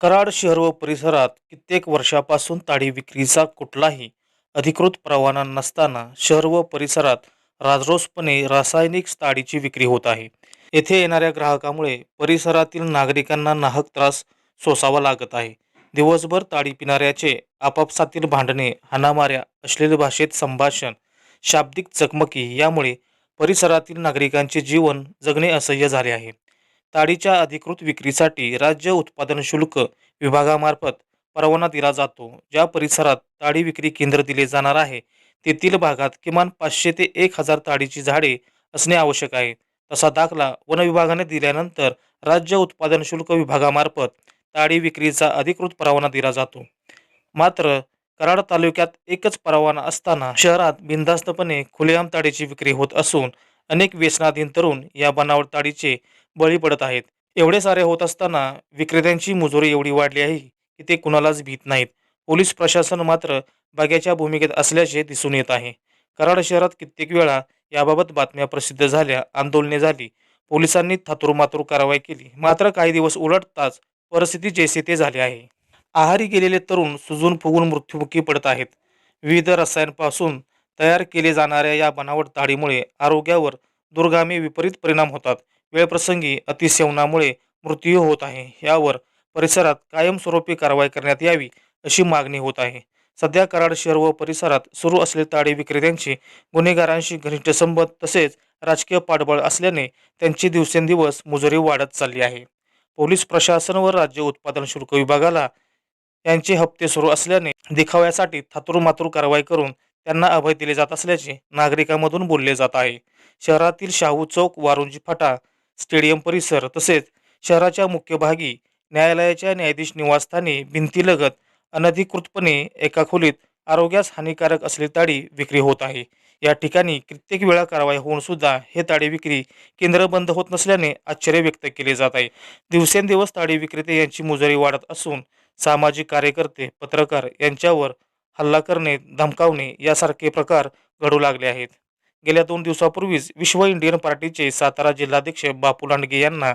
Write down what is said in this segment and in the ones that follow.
कराड शहर व परिसरात कित्येक वर्षापासून ताडी विक्रीचा कुठलाही अधिकृत परवाना नसताना शहर व परिसरात राजरोसपणे रासायनिक ताडीची विक्री होत आहे. येथे येणाऱ्या ग्राहकामुळे परिसरातील नागरिकांना नाहक त्रास सोसावा लागत आहे. दिवसभर ताडी पिणाऱ्याचे आपापसातील भांडणे हाणामाऱ्या अश्लील भाषेत संभाषण शाब्दिक चकमकी यामुळे परिसरातील नागरिकांचे जीवन जगणे असह्य झाले आहे. ताडीच्या अधिकृत विक्रीसाठी राज्य उत्पादन शुल्क विभागामार्फत परवाना दिला जातो. ज्या परिसरात ताडी विक्री केंद्र दिले जाणार आहे तेथील भागात किमान पाचशे ते एक हजार ताडीची झाडे असणे आवश्यक आहे. तसा दाखला वन विभागाने दिल्यानंतर राज्य उत्पादन शुल्क विभागामार्फत ताडी विक्रीचा अधिकृत परवाना दिला जातो. मात्र कराड तालुक्यात एकच परवाना असताना शहरात बिनधास्तपणे खुलेआम ताडीची विक्री होत असून अनेक व्यसनाधीन तरुण या बनावट ताडीचे बळी पडत आहेत. एवढे सारे होत असताना विक्रेत्यांची मुजोरी एवढी वाढली आहे की ते कुणालाच भीत नाहीत. पोलीस प्रशासन मात्र बग्याच्या भूमिकेत असल्याचे दिसून येत आहे. कराड शहरात कित्येक वेळा याबाबत बातम्या प्रसिद्ध झाल्या आंदोलने झाली. पोलिसांनी थातुरमातुर कारवाई केली. मात्र काही दिवस उलटताच परिस्थिती जैसे ते झाले आहे. आहारी गेलेले तरुण सुजून फुगून मृत्युमुखी पडत आहेत. विविध रसायनांपासून तयार केले जाणाऱ्या या बनावट ताडीमुळे आरोग्यावर दुर्गामी विपरीत परिणाम होतात. वेळप्रसंगी अतिसेवनामुळे मृत्यू होत आहे. यावर परिसरात कायमस्वरूपी कारवाई करण्यात यावी अशी मागणी होत आहे. सध्या कराड शहर व परिसरात सुरू असलेले ताडी विक्रेत्यांची गुन्हेगारांशी घनिष्ठ संबंध तसेच राजकीय पाठबळ असल्याने त्यांची दिवसेंदिवस मुजोरी वाढत चालली आहे. पोलीस प्रशासन व राज्य उत्पादन शुल्क विभागाला यांचे हप्ते सुरू असल्याने दिखाव्यासाठी थातुरमातुर कारवाई करून त्यांना अभय दिले जात असल्याचे नागरिकांमधून बोलले जात आहे. शहरातील शाहू चौक वारुंजी फाटा स्टेडियम परिसर तसेच शहराच्या मुख्य भागी न्यायालयाच्या न्यायाधीश निवासस्थानी भिंतीलगत अनधिकृतपणे एका खोलीत आरोग्यास हानिकारक असलेली ताडी विक्री होत आहे. या ठिकाणी कित्येक वेळा कारवाई होऊन सुद्धा हे ताडी विक्री केंद्र बंद होत नसल्याने आश्चर्य व्यक्त केले जात आहे. दिवसेंदिवस ताडी विक्रेते यांची मुजोरी वाढत असून सामाजिक कार्यकर्ते पत्रकार यांच्यावर हल्ला करणे धमकावणे यासारखे प्रकार घडू लागले आहेत. गेल्या दोन दिवसापूर्वीच विश्व इंडियन पार्टीचे सातारा जिल्हाध्यक्ष बापू लांडगे यांना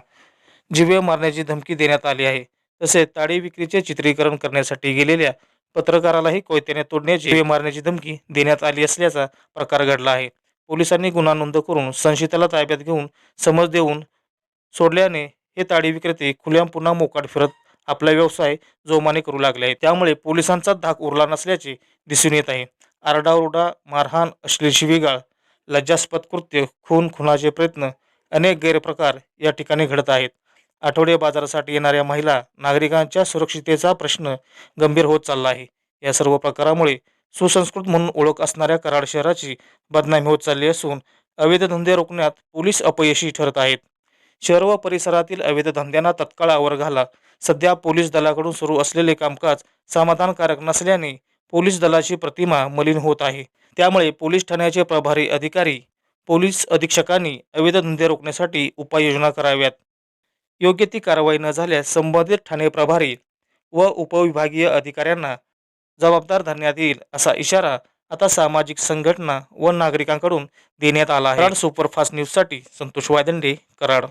जीवे मारण्याची धमकी देण्यात आली आहे. तसेच ताडी विक्रीचे चित्रीकरण करण्यासाठी गेलेल्या पत्रकारालाही कोयत्याने तोडण्याची जीवे मारण्याची धमकी देण्यात आली असल्याचा प्रकार घडला आहे. पोलिसांनी गुन्हा नोंद करून संशयिताला ताब्यात घेऊन समज देऊन सोडल्याने हे ताडी विक्रेते खुल्याम पुन्हा मोकाट फिरत आपला व्यवसाय जोमाने करू लागले आहे त्यामुळे पोलिसांचा धाक उरला नसल्याचे दिसून येत आहे. आरडाओरडा मारहाण अश्लील शिवीगाळ लज्जास्पद कृत्य खून खुनाचे प्रयत्न अनेक गैरप्रकार या ठिकाणी घडत आहेत. आठवडे बाजारासाठी येणाऱ्या महिला नागरिकांच्या सुरक्षितेचा प्रश्न गंभीर होत चालला आहे. या सर्व प्रकारामुळे सुसंस्कृत म्हणून ओळख असणाऱ्या कराड शहराची बदनामी होत चालली असून अवैध धंदे रोखण्यात पोलीस अपयशी ठरत आहेत. शहर व परिसरातील अवैध धंद्यांना तत्काळ आवर घाला. सध्या पोलीस दलाकडून सुरू असलेले कामकाज समाधानकारक नसल्याने पोलीस दलाची प्रतिमा मलिन होत आहे. त्यामुळे पोलीस ठाण्याचे प्रभारी अधिकारी पोलीस अधीक्षकांनी अवैध धंदे रोखण्यासाठी उपाययोजना कराव्यात. योग्य ती कारवाई न झाल्यास संबंधित ठाणे प्रभारी व उपविभागीय अधिकाऱ्यांना जबाबदार धरण्यात येईल असा इशारा आता सामाजिक संघटना व नागरिकांकडून देण्यात आला आहे. सुपरफास्ट न्यूजसाठी संतोष वायदंडे कराड.